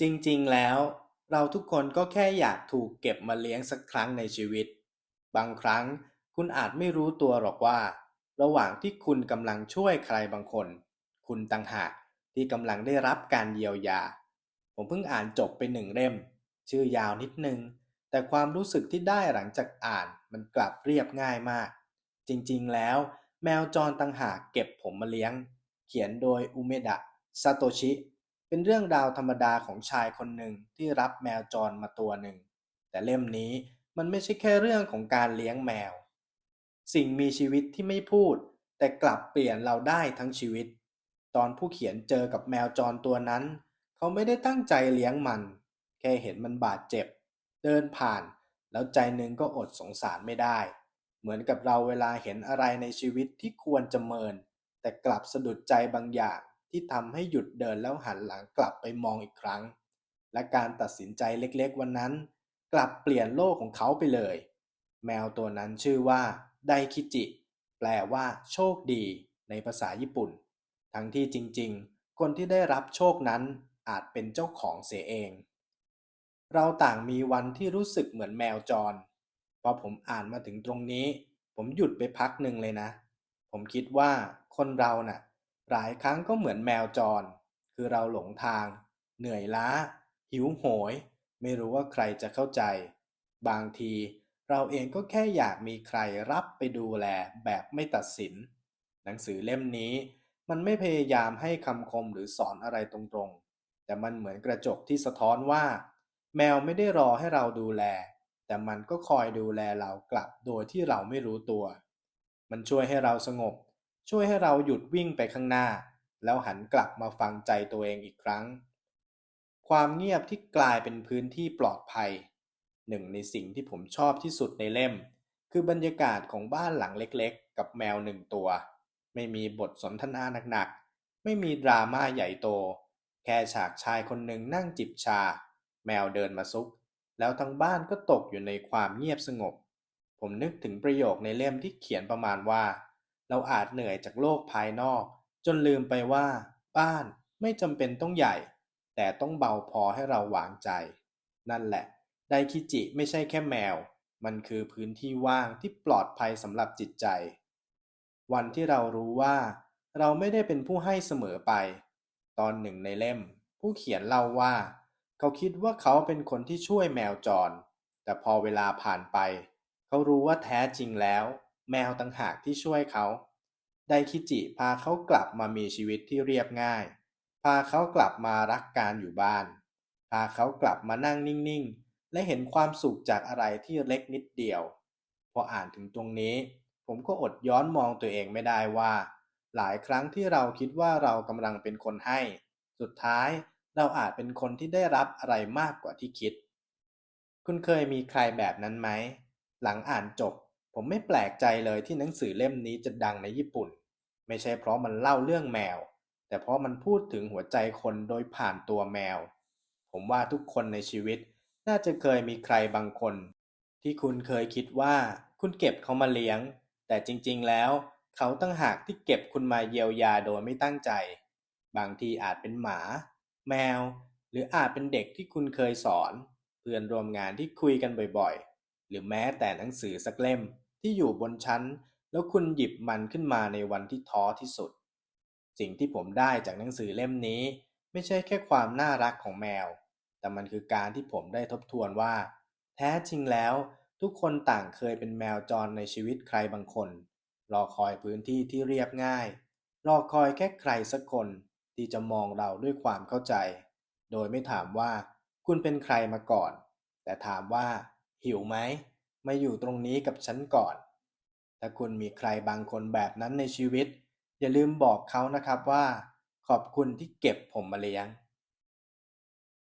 จริง ๆ แล้ว เราทุกคนก็แค่อยากถูกเก็บมาเลี้ยงสักครั้งในชีวิต บางครั้งคุณอาจไม่รู้ตัวหรอกว่า ระหว่างที่คุณกำลังช่วยใครบางคน คุณต่างหากที่กำลังได้รับการเยียวยา ผมเพิ่งอ่านจบไปหนึ่งเล่ม ชื่อยาวนิดนึง แต่ความรู้สึกที่ได้หลังจากอ่านมันกลับเรียบง่ายมาก จริงๆ แล้ว แมวจรต่างหากเก็บผมมาเลี้ยง เขียนโดยอุเมดะซาโตชิ เป็นเรื่องราวธรรมดาของชายคนหนึ่งที่รับแมวจรมาตัวหนึ่ง แต่เล่มนี้มันไม่ใช่แค่เรื่องของการเลี้ยงแมว สิ่งมีชีวิตที่ไม่พูด แต่กลับเปลี่ยนเราได้ทั้งชีวิต ตอนผู้เขียนเจอกับแมวจรตัวนั้น เขาไม่ได้ตั้งใจเลี้ยงมัน แค่เห็นมันบาดเจ็บ เดินผ่าน แล้วใจหนึ่งก็อดสงสารไม่ได้ เหมือนกับเราเวลาเห็นอะไรในชีวิตที่ควรจะเมิน แต่กลับสะดุดใจบางอย่าง ที่ทำให้หยุดเดินแล้วหันหลังกลับไปมองอีกครั้ง และการตัดสินใจเล็กๆ วันนั้น กลับเปลี่ยนโลกของเขาไปเลย แมวตัวนั้นชื่อว่าไดคิจิ แปลว่า โชคดี ในภาษาญี่ปุ่น ทั้งที่จริงๆ คนที่ได้รับโชคนั้นอาจเป็นเจ้าของเสียเอง เราต่างมีวันที่รู้สึกเหมือนแมวจร พอผมอ่านมาถึงตรงนี้ ผมหยุดไปพักหนึ่งเลยนะ ผมคิดว่าคนเราน่ะ หลายครั้งก็เหมือนแมวจร คือเราหลงทาง เหนื่อยล้า หิวโหย ไม่รู้ว่าใครจะเข้าใจ บางทีเราเองก็แค่อยากมีใครรับไปดูแลแบบไม่ตัดสิน หนังสือเล่มนี้ มันไม่พยายามให้คำคมหรือสอนอะไรตรงๆ แต่มันเหมือนกระจกที่สะท้อนว่า แมวไม่ได้รอให้เราดูแล แต่มันก็คอยดูแลเรากลับโดยที่เราไม่รู้ตัว มันช่วยให้เราสงบ ช่วยให้เราหยุดวิ่งไปข้างหน้า แล้วหันกลับมาฟังใจตัวเองอีกครั้ง ความเงียบที่กลายเป็นพื้นที่ปลอดภัย หนึ่งในสิ่งที่ผมชอบที่สุดในเล่ม คือบรรยากาศของบ้านหลังเล็กๆ กับแมวหนึ่งตัว ไม่มีบทสนทนาหนักๆ ไม่มีดราม่าใหญ่โต แค่ฉากชายคนหนึ่งนั่งจิบชา แมวเดินมาซุก แล้วทั้งบ้านก็ตกอยู่ในความเงียบสงบ ผมนึกถึงประโยคในเล่มที่เขียนประมาณว่า เราอาจเหนื่อยจากโลกภายนอก จนลืมไปว่า บ้านไม่จำเป็นต้องใหญ่ แต่ต้องเบาพอให้เราวางใจ นั่นแหละ ไดคิจิไม่ใช่แค่แมว มันคือพื้นที่ว่างที่ปลอดภัยสำหรับจิตใจ วันที่เรารู้ว่า เราไม่ได้เป็นผู้ให้เสมอไป ตอนหนึ่งในเล่ม ผู้เขียนเล่าว่า เขาคิดว่าเขาเป็นคนที่ช่วยแมวจร แต่พอเวลาผ่านไป เขารู้ว่าแท้จริงแล้ว แมวต่างหากที่ช่วยเขา ไดคิจิพาเขากลับมามีชีวิตที่เรียบง่าย พาเขากลับมารักการอยู่บ้าน พาเขากลับมานั่งนิ่งๆ และเห็นความสุขจากอะไรที่เล็กนิดเดียว พออ่านถึงตรงนี้ ผมก็อดย้อนมองตัวเองไม่ได้ว่า หลายครั้งที่เราคิดว่าเรากำลังเป็นคนให้ สุดท้ายเราอาจเป็นคนที่ได้รับอะไรมากกว่าที่คิด คุณเคยมีใครแบบนั้นไหม หลังอ่านจบ ผมไม่แปลกใจเลยที่หนังสือเล่มนี้จะดังในญี่ปุ่น ไม่ใช่เพราะมันเล่าเรื่องแมว แต่เพราะมันพูดถึงหัวใจคนโดยผ่านตัวแมว ผมว่าทุกคนในชีวิต น่าจะเคยมีใครบางคน ที่คุณเคยคิดว่าคุณเก็บเขามาเลี้ยง แต่จริงๆแล้ว เขาตั้งหากที่เก็บคุณมาเยียวยาโดยไม่ตั้งใจ บางทีอาจเป็นหมา แมว หรืออาจเป็นเด็กที่คุณเคยสอน เพื่อนร่วมงานที่คุยกันบ่อยๆ หรือแม้แต่หนังสือสักเล่ม ที่อยู่บนชั้น แล้วคุณหยิบมันขึ้นมาในวันที่ท้อที่สุด สิ่งที่ผมได้จากหนังสือเล่มนี้ ไม่ใช่แค่ความน่ารักของแมว แต่มันคือการที่ผมได้ทบทวนว่า แท้จริงแล้ว ทุกคนต่างเคยเป็นแมวจรในชีวิตใครบางคน รอคอยพื้นที่ที่เรียบง่าย รอคอยแค่ใครสักคนที่จะมองเราด้วยความเข้าใจ โดยไม่ถามว่าคุณเป็นใครมาก่อน แต่ถามว่า หิวไหม มาอยู่ตรงนี้กับฉันก่อน ถ้าคุณมีใครบางคนแบบนั้นในชีวิต อย่าลืมบอกเขานะครับว่า ขอบคุณที่เก็บผมมาเลี้ยง